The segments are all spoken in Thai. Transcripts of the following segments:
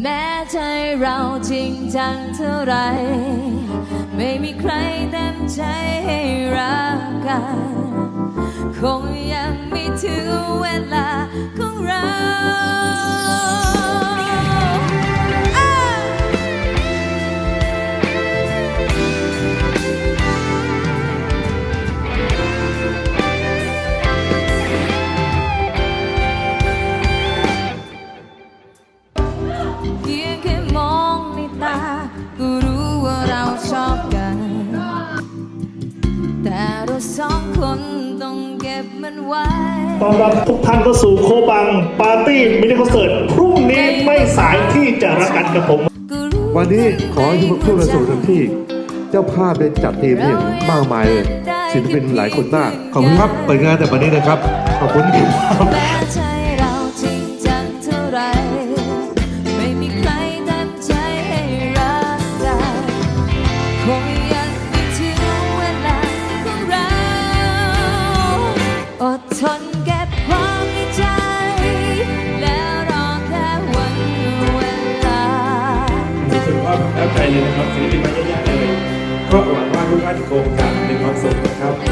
แม้ใจเราจริงจังเท่าไร ไม่มีใครเต็มใจให้รักกัน คงยังไม่ถึงเวลาของเรา สองคนต้องเก็บมันไว้ต้อนรับทุกท่านเข้าสู่โคบัง ปาร์ตี้มินิคอนเสิร์ตพรุ่งนี้ไม่สายที่จะรักกันกับผมก็รู้วันนี้ขอให้ทุกทุกท่านสู่เต็มที่ เจ้าภาพได้จัดทีมที่อย่างมากมายเลยศิลปินหลายคนมาก ขอบคุณครับเปิดงานแต่วันนี้นะครับ ขอบคุณครับ รู้สึกว่าประทับใจเลยนะครับศิลปินมาเยอะแยะเลย ก็หวังว่าทุกท่านคงจะมีความสุขนะครับ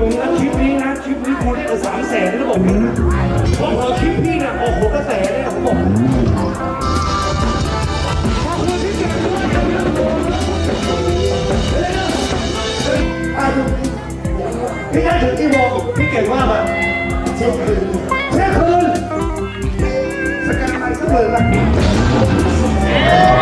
เออแล้วคลิปนี้นะคลิปนี้คนได้สามแสนนะผมพอพอคลิปพี่นี่ยโอ้โหกระแสเนี่ยผมบอกพี่ได้ถึงกี่โมงพี่เก่งมากอะเที่ยงคืนเที่ยงคืนสแกนไปสักหมื่นละ